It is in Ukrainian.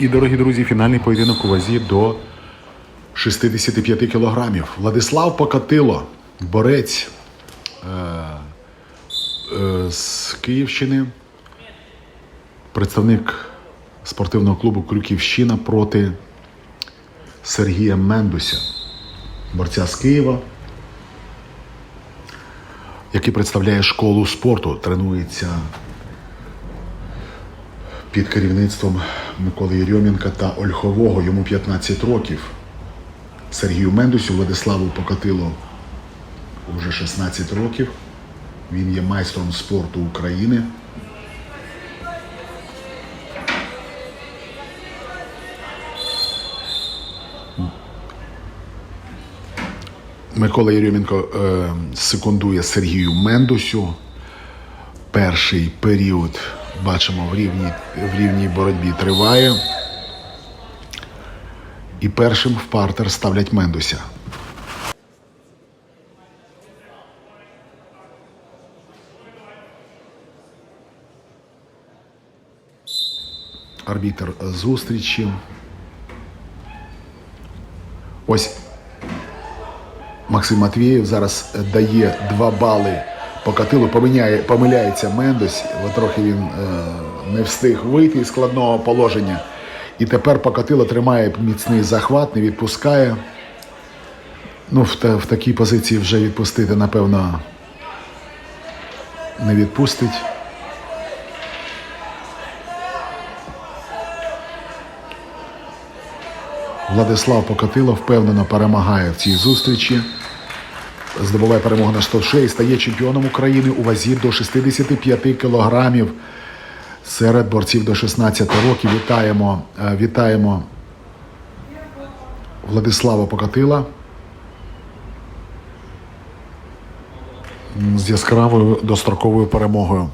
І, дорогі друзі, фінальний поєдинок у вазі до 65 кілограмів. Владислав Покатило, борець е, е, з Київщини, представник спортивного клубу Крюківщина проти Сергія Мендуся, борця з Києва, який представляє школу спорту, тренується під керівництвом Миколи Єрьомінка та Ольхового. Йому 15 років. Сергію Мендусю Владиславу Покатило вже 16 років. Він є майстром спорту України. Микола Єрьомінко е, секундує Сергію Мендусю. Перший період бачимо в рівній, в рівній боротьбі триває. І першим в партер ставлять Мендуся. Арбітр зустрічі. Ось Максим Матвієв зараз дає 2 бали покатилу, поміняє, помиляється бо трохи він е, не встиг вийти із складного положення. І тепер покатило тримає міцний захват, не відпускає. Ну, в, в такій позиції вже відпустити, напевно, не відпустить. Владислав Покатило впевнено перемагає в цій зустрічі. Здобуває перемогу на 106 і стає чемпіоном України у вазі до 65 кілограмів серед борців до 16 років. Вітаємо, е, вітаємо Владислава Покатила з яскравою достроковою перемогою.